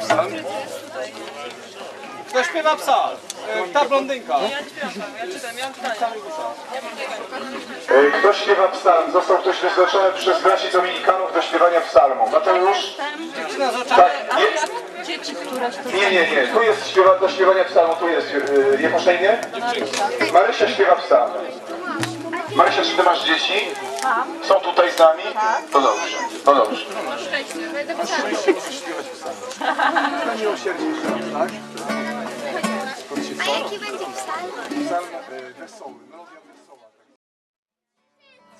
śpiewa? E, kto śpiewa psa? Ta blondynka. Ja ja. Kto śpiewa psalm? Został ktoś wyznaczony przez braci dominikanów do śpiewania psalmu. Mateusz? Tak, nie. Dzieci, które Nie, nie, nie. Tu jest śpiewa, do śpiewania psalmu, tu jest. Jak masz na imię? Marysia śpiewa psalm. Marysia, czy ty masz dzieci? Są tutaj z nami? Tak. No dobrze. Dobrze. A jaki będzie psalm?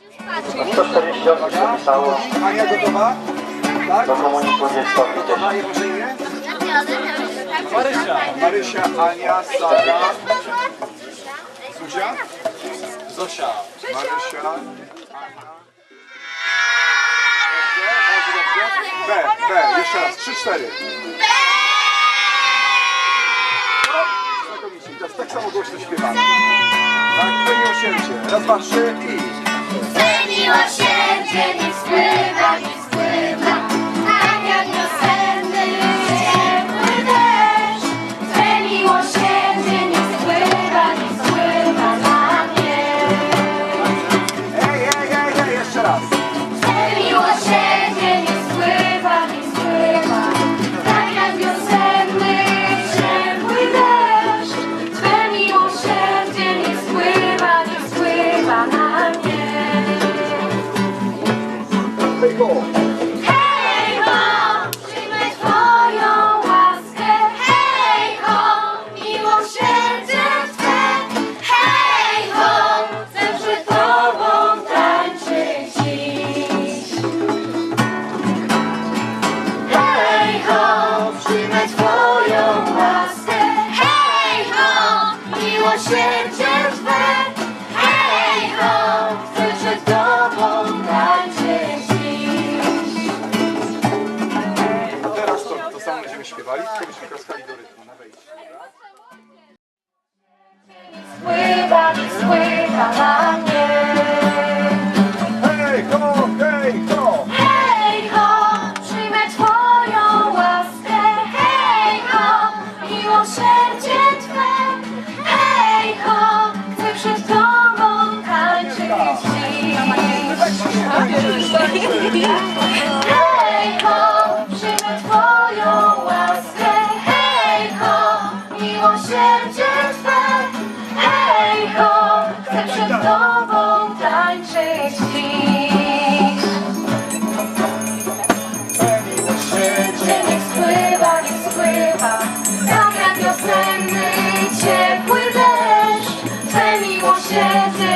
Już patrzę. 140 osób się pisało Ania gotowa? Tak? do komunii 20. A jak masz na imię? Marysia. Marysia, Ania, Sara, Zuzia, Zosia. Marysia, Ania. B, B, jeszcze raz, trzy, cztery. Teraz tak samo głośno śpiewamy. Tak, to miłosierdzie. Raz, dwa, trzy i... Miłosierdzie nie spływa, nie spływa, Hej, śpiewali, tylko byśmy klaskali do rytmu na wejście. Spływa, spływa na mnie. Hej, ho, hej, ho. Hej ho, przyjmę Twoją łaskę. Hej ho, miłosierdzie Twe. Hej ho, chcę przed Tobą tańczyć dziś. Hej ho, Judge.